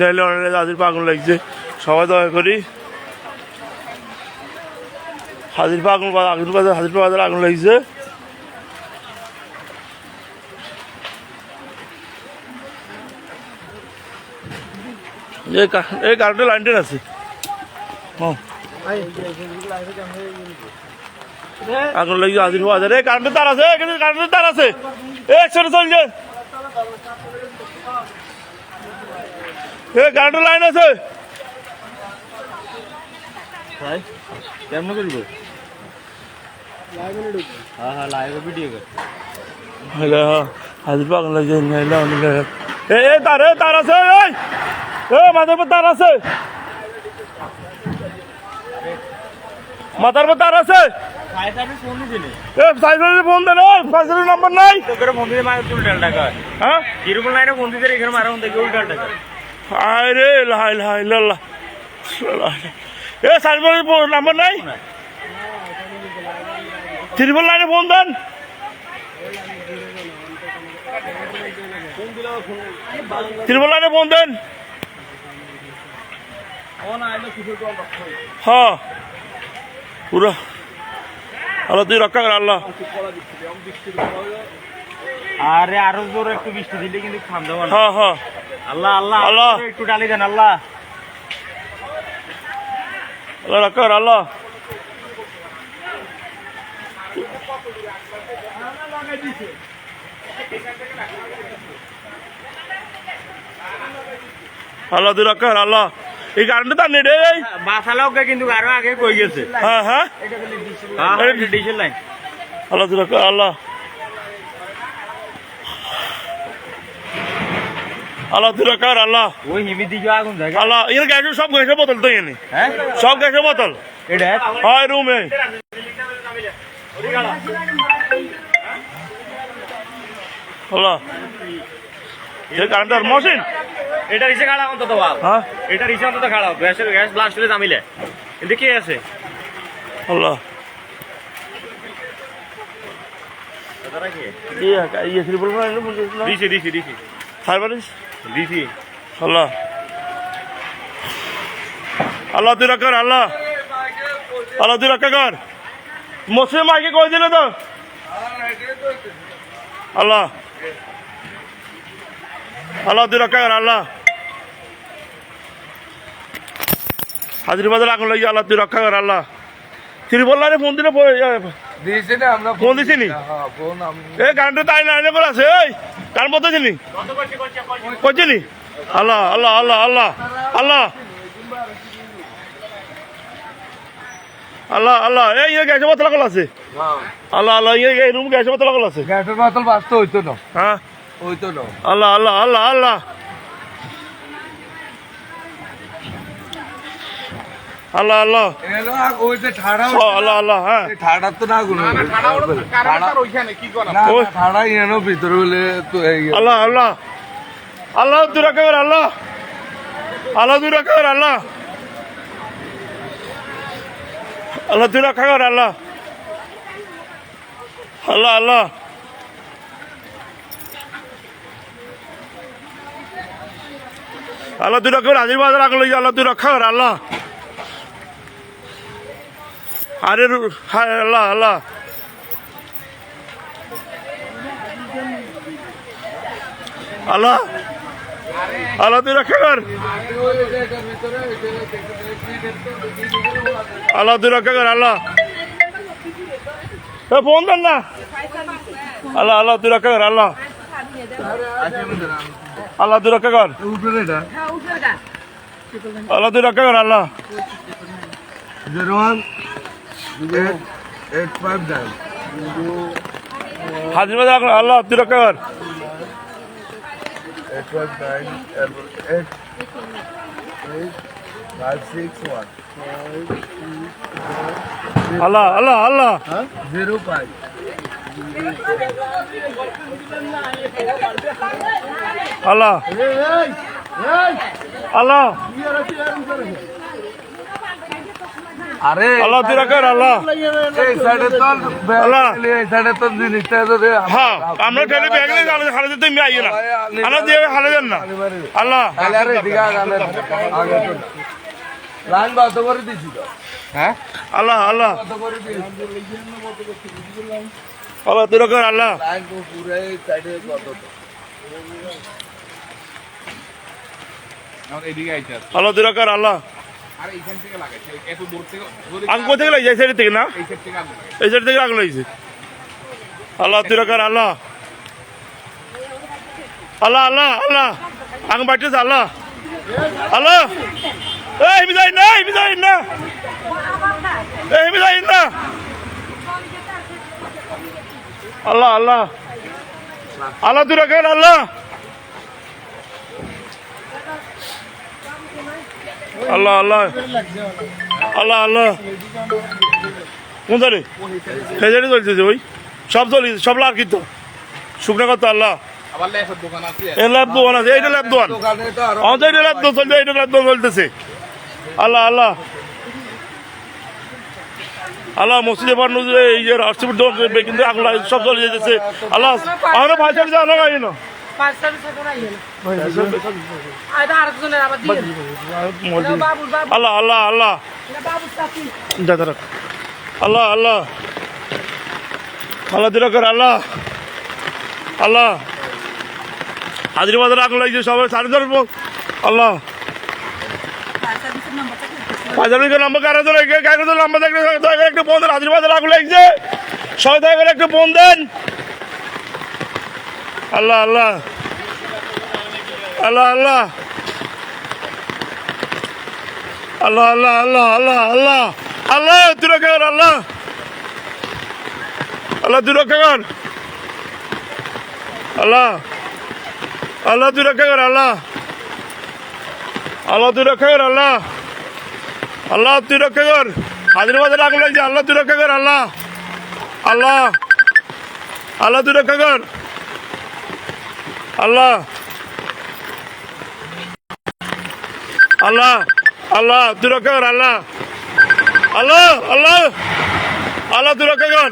গাইলে অনেক হাজির পাগল লাগছে। সবাই দয়া করি। হাজির পাগল আগুন বাজার, হাজির বাজার আগুন লাগছে। এই কারেন্টের লাইনটেন আছে। আগুন লাগছে হাজির বাজার। এই কারেন্টের তার আছে কারেন্টের তার আছে। এই একসাথে চল যে এ কারেন্টের লাইন আছে। কেমন করব হ্যাঁ হ্যাঁ লাইভ ভিডিও কর। হ্যালো হাজির পাগল লাগছে নাইলে অনেক এ এ তার তার আছে এই! এ মাথার পর তার আছে। মাথার পর তার আছে। ফোন দেন সাইকেলের নাম্বার নাই। ফোন দিয়ে মারে উল্টা টাকা হ্যাঁ? কীরকম লাইনে ফোন দিতে এখানে মারা ফোন থেকে উল্টা টাকা আরে লাই লাই লাল্লা এ সাইকেলের নাম্বার নাই? ত্রিপল লাইনে ফোন দেন। ত্রিপল লাইনে ফোন দেন। হ্যাঁ। পুরো আল্লাহ তুই রক্ষা কর আল্লাহ। আরে আরও জোর একটু বৃষ্টি দিলে কিন্তু খাম দেবো না। হ্যাঁ হ্যাঁ। আল্লাহ আল্লাহ আল্লাহ। একটু ডালি দেন আল্লাহ। আল্লাহ রক্ষা কর আল্লাহ। আল্লাহ তুই রক্ষা কর আল্লাহ। এই কারেন্টে তার নেই রে বাসালাও কিন্তু আরও আগে কই গেছে। হ্যাঁ হ্যাঁ। ডিসেল লাইন আল্লাহ আল্লাহ। আল্লাহ তুই কর, আল্লাহ। ওই হিমি দিকে আগুন থাকে আল্লাহ এখানে গ্যাসের সব গ্যাসের বোতল তো এনে হ্যাঁ? সব গ্যাসের বোতল। এটা হয় রুমে আল্লাহ। এই কারেন্টার মশিন এটা রিসে খাড়া অন্তত বাপ হ্যাঁ? এটা রিসে অন্তত খাড়া গ্যাসের গ্যাস ব্লাস্ট হলে জামিলে। কিন্তু কে আছে? আল্লাহ। ইয়ে ইয়ে দিছি দিছি দিছি দিছি আল্লাহ। আল্লাহ তুই রক্ষা কর আল্লাহ। আল্লাহ তুই রক্ষা কর। মুসলিম মাইকে কই দিলে তো? আল্লাহ। আল্লাহ তুই রক্ষা কর আল্লাহ। হাজির বাজার আগুন লাগিয়ে আল্লাহ তুই রক্ষা কর আল্লাহ। তিনি বললাম রে ফোন দিলে ফোন দিছিনি? হ্যাঁ এ কারেন্টে তাই না এনে করে আছে এই কার মধ্যে ছিলি করছিলি আল্লাহ আল্লাহ আল্লাহ আল্লাহ আল্লাহ। আল্লাহ আল্লাহ এই গ্যাসের বোতল কল আছে আল্লাহ আল্লাহ ইয়ে এই রুম গ্যাসের বোতল কল আছে গ্যাসের বোতল বাঁচতে হইতো না। হ্যাঁ। হইতো না। আল্লাহ আল্লাহ আল্লাহ আল্লাহ। আল্লাহ আল্লাহ। ওই যে ঠাড়া আল্লাহ আল্লাহ হ্যাঁ। ঠাড়া তো না গুলো। ঠাড়া এনো ভিতরে হলে তো আল্লাহ আল্লাহ। আল্লাহ রক্ষা কর আল্লাহ। আল্লাহ তুই রক্ষা আল্লাহ। আল্লাহ রক্ষা কর আল্লাহ। আল্লাহ আল্লাহ। আল্লাহ কর হাজির বাজার আগে আল্লাহ রক্ষা কর আল্লাহ। আরে হায় আল্লাহ আল্লাহ। আল্লাহ আল্লাহ তুই রক্ষা কর। আল্লাহ তুই রক্ষা কর, আল্লাহ। ফোন দেন না। আল্লাহ আল্লাহ তুই রক্ষা কর, আল্লাহ। আল্লাহ তুই রক্ষা কর। আল্লাহ তুই রক্ষা কর, Allah. One eight eight five nine হাজির বাজার আগুন, আল্লাহ তুই রক্ষা কর eight five nine eight eight five six one Allah Allah Allah. Zero five Allah. Allah. আরে আল্লাহ তুই রাখার আল্লাহ। এই সাইডে তো আল্লাহ। এই সাইডে তো জিনিসটা যদি হ্যাঁ আমরা ঠেলে ব্যাগ নিয়ে হালে হালে দিতে আমি আইয়ে না। আল্লাহ দিয়ে হালে দেন না। আল্লাহ। আরে এদিকে আগানে আগে লাইন বন্ধ করে দিছি তো। হ্যাঁ? আল্লাহ আল্লাহ। বন্ধ করে দিছি। আল্লাহ তুই রাখার আল্লাহ। লাইন পুরো সাইডে কত তো এখন এদিকে আইতে আছে। আল্লাহ তুই রাখার আল্লাহ। আগুন কোথা থেকে লাগছে? এই সাইড থেকে না? এই সাইড থেকে আগুন লাগছে। আল্লাহ তিরকার আল্লাহ। আল্লাহ আল্লাহ আল্লাহ। আগুন বাড়তেছে আল্লাহ। আল্লাহ। এই বিদায় না এই বিদায় না। এই বিদায় না। আল্লাহ আল্লাহ। আল্লাহ তিরকার আল্লাহ। আল্লাহ আল্লাহ। আল্লাহ আল্লাহ। কোন চলতেছে ওই। সব চলি, সব লাভ কিন্তু শুকনো কথা, আল্লাহ। আছে, এইটা এটা আল্লাহ আল্লাহ। আল্লাহ কিন্তু সব আল্লাহ না আল্লাহ আল্লাহ আল্লাহ। দাদা আল্লাহ আল্লাহ। আল্লাহ দিরকর আল্লাহ। আল্লাহ। হাজির বাজার আগুন লাগছে সবাই সাড়ে ধরবো আল্লাহ। পাঁচালিকে লম্বা দেন আল্লাহ আল্লাহ। আল্লাহ আল্লাহ। আল্লাহ আল্লাহ আল্লাহ আল্লাহ আল্লাহ। আল্লাহ রক্ষা কর আল্লাহ? আল্লাহ রক্ষা কর আল্লাহ আল্লাহ রক্ষা কর আল্লাহ? আল্লাহ তুই রক্ষা কর আল্লাহ? আল্লাহ তুই রক্ষা কর হাজির বাজার আগুন লাগছে আল্লাহ তুই রক্ষা কর আল্লাহ? আল্লাহ আল্লাহ তুই রক্ষা কর Allah. Allah. Allah durakan Allah. Allah Allah. Allah durakan